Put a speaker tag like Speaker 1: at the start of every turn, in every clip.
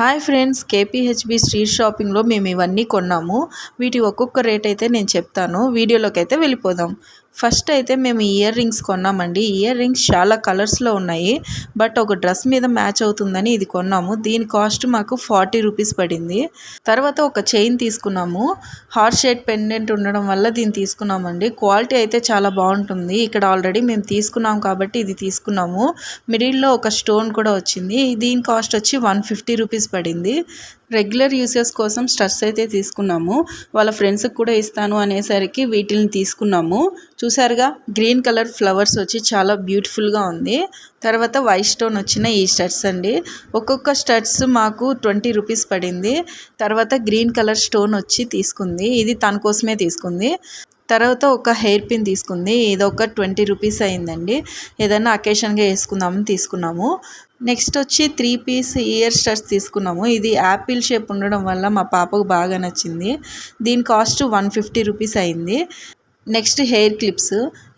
Speaker 1: Hi friends KPHB street షాపింగ్లో మేము ఇవన్నీ కొన్నాము. వీటి ఒక్కొక్క రేట్ అయితే నేను చెప్తాను. వీడియోలోకి అయితే వెళ్ళిపోదాం. ఫస్ట్ అయితే మేము ఇయర్ రింగ్స్ కొన్నామండి. ఇయర్ రింగ్స్ చాలా కలర్స్లో ఉన్నాయి. బట్ ఒక డ్రెస్ మీద మ్యాచ్ అవుతుందని ఇది కొన్నాము. దీని కాస్ట్ మాకు ఫార్టీ రూపీస్ పడింది. తర్వాత ఒక చైన్ తీసుకున్నాము. హార్ట్ షేడ్ పెండెంట్ ఉండడం వల్ల దీన్ని తీసుకున్నామండి. క్వాలిటీ అయితే చాలా బాగుంటుంది. ఇక్కడ ఆల్రెడీ మేము తీసుకున్నాం కాబట్టి ఇది తీసుకున్నాము. మిడిల్లో ఒక స్టోన్ కూడా వచ్చింది. దీని కాస్ట్ వచ్చి వన్ ఫిఫ్టీ రూపీస్ పడింది. రెగ్యులర్ యూసెస్ కోసం స్టర్స్ అయితే తీసుకున్నాము. వాళ్ళ ఫ్రెండ్స్కి కూడా ఇస్తాను అనేసరికి వీటిని తీసుకున్నాము. చూసారుగా గ్రీన్ కలర్ ఫ్లవర్స్ వచ్చి చాలా బ్యూటిఫుల్గా ఉంది. తర్వాత వైట్ స్టోన్ వచ్చిన ఈ స్టడ్స్ అండి. ఒక్కొక్క స్టడ్స్ మాకు ట్వంటీ రూపీస్ పడింది. తర్వాత గ్రీన్ కలర్ స్టోన్ వచ్చి తీసుకుంది. ఇది తన కోసమే తీసుకుంది. తర్వాత ఒక హెయిర్ పిన్ తీసుకుంది. ఇది ఒక ట్వంటీ రూపీస్ అయిందండి. ఏదైనా అకేషన్గా వేసుకుందామని తీసుకున్నాము. నెక్స్ట్ వచ్చి త్రీ పీస్ ఇయర్ స్టడ్స్ తీసుకున్నాము. ఇది యాపిల్ షేప్ ఉండడం వల్ల మా పాపకు బాగా నచ్చింది. దీని కాస్ట్ వన్ ఫిఫ్టీ రూపీస్ అయింది. నెక్స్ట్ హెయిర్ క్లిప్స్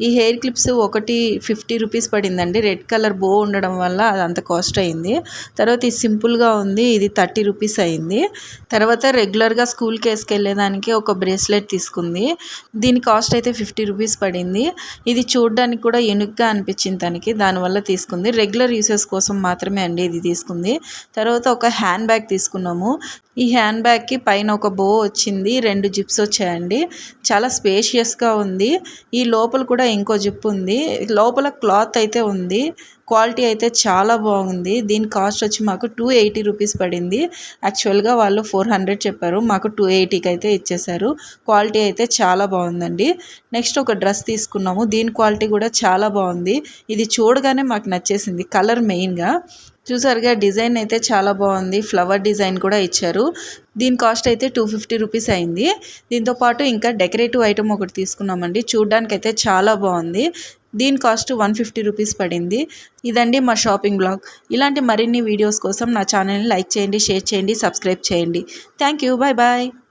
Speaker 1: ఈ హెయిర్ క్లిప్స్ ఒకటి ఫిఫ్టీ రూపీస్ పడిందండి. రెడ్ కలర్ బో ఉండడం వల్ల అది అంత కాస్ట్ అయింది. తర్వాత ఇది సింపుల్గా ఉంది. ఇది థర్టీ రూపీస్ అయింది. తర్వాత రెగ్యులర్గా స్కూల్కి వేసుకెళ్ళేదానికి ఒక బ్రేస్లెట్ తీసుకుంది. దీని కాస్ట్ అయితే ఫిఫ్టీ రూపీస్ పడింది. ఇది చూడడానికి కూడా ఎనుగ్గా అనిపించింది తనకి. దానివల్ల తీసుకుంది. రెగ్యులర్ యూసెస్ కోసం మాత్రమే అండి ఇది తీసుకుంది. తర్వాత ఒక హ్యాండ్ బ్యాగ్ తీసుకున్నాము. ఈ హ్యాండ్ బ్యాగ్కి పైన ఒక బో వచ్చింది. రెండు జిప్స్ వచ్చాయండి. చాలా స్పేషియస్గా ఉంది. ఈ లోపల కూడా ఇంకో జిప్ ఉంది. లోపల క్లాత్ అయితే ఉంది. క్వాలిటీ అయితే చాలా బాగుంది. దీని కాస్ట్ వచ్చి మాకు టూ ఎయిటీ రూపీస్ పడింది. యాక్చువల్గా వాళ్ళు ఫోర్ హండ్రెడ్ చెప్పారు. మాకు టూ ఎయిటీకి అయితే ఇచ్చేశారు. క్వాలిటీ అయితే చాలా బాగుందండి. నెక్స్ట్ ఒక డ్రెస్ తీసుకున్నాము. దీని క్వాలిటీ కూడా చాలా బాగుంది. ఇది చూడగానే మాకు నచ్చేసింది. కలర్ మెయిన్గా. చూసారుగా డిజైన్ అయితే చాలా బాగుంది. ఫ్లవర్ డిజైన్ కూడా ఇచ్చారు. దీని కాస్ట్ అయితే టూ ఫిఫ్టీ రూపీస్ అయింది. దీంతో పాటు ఇంకా డెకరేటివ్ ఐటమ్ ఒకటి తీసుకున్నామండి. చూడ్డానికి అయితే చాలా బాగుంది. దీని కాస్ట్ వన్ ఫిఫ్టీ రూపీస్ పడింది. ఇదండి మా షాపింగ్ బ్లాగ్. ఇలాంటి మరిన్ని వీడియోస్ కోసం నా ఛానల్ని లైక్ చేయండి షేర్ చేయండి సబ్స్క్రైబ్ చేయండి. Thank you. Bye bye